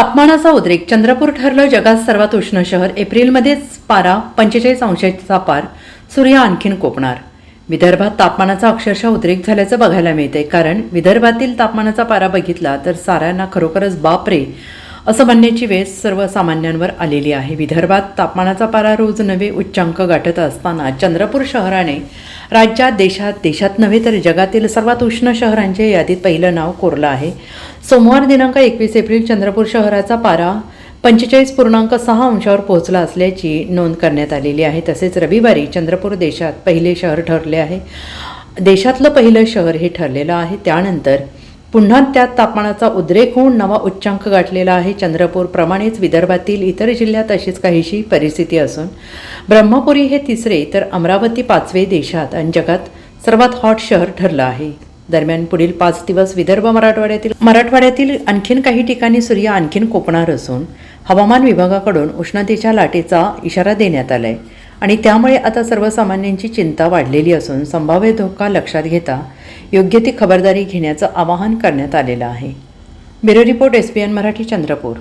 तापमानाचा उद्रेक चंद्रपूर ठरलं जगात सर्वात उष्ण शहर एप्रिलमध्येच पारा पंचेचाळीस अंशाचा पार. सूर्य आणखीन कोपणार. विदर्भात तापमानाचा अक्षरशः उद्रेक झाल्याचं बघायला मिळतंय. कारण विदर्भातील तापमानाचा पारा बघितला तर साऱ्यांना खरोखरच बापरे असं म्हणण्याची वेळ सर्वसामान्यांवर आलेली आहे. विदर्भात तापमानाचा पारा रोज नवे उच्चांक गाठत असताना चंद्रपूर शहराने राज्यात देशात देशात नव्हे तर जगातील सर्वात उष्ण शहरांच्या यादीत पहिलं नाव कोरलं आहे. सोमवार दिनांक एकवीस एप्रिल चंद्रपूर शहराचा पारा पंचेचाळीस पूर्णांक सहा अंशावर पोहोचला असल्याची नोंद करण्यात आलेली आहे. तसेच रविवारी चंद्रपूर देशात पहिले शहर ठरले आहे. देशातलं पहिलं शहर हे ठरलेलं आहे. त्यानंतर पुन्हा त्यात तापमानाचा उद्रेक होऊन नवा उच्चांक गाठलेला आहे. चंद्रपूरप्रमाणेच विदर्भातील इतर जिल्ह्यात अशीच काहीशी परिस्थिती असून ब्रह्मपुरी हे तिसरे तर अमरावती पाचवे देशात आणि जगात सर्वात हॉट शहर ठरलं आहे. दरम्यान पुढील पाच दिवस विदर्भ मराठवाड्यातील मराठवाड्यातील आणखीन काही ठिकाणी सूर्य आणखीन कोकणार असून हवामान विभागाकडून उष्णतेच्या लाटेचा इशारा देण्यात आलाय. आणि त्यामुळे आता सर्वसामान्यांची चिंता वाढलेली असून संभाव्य धोका लक्षात घेता योग्य ती खबरदारी घेण्याचं आवाहन करण्यात आलेलं आहे. Bureau report S P N Marathi Chandrapur.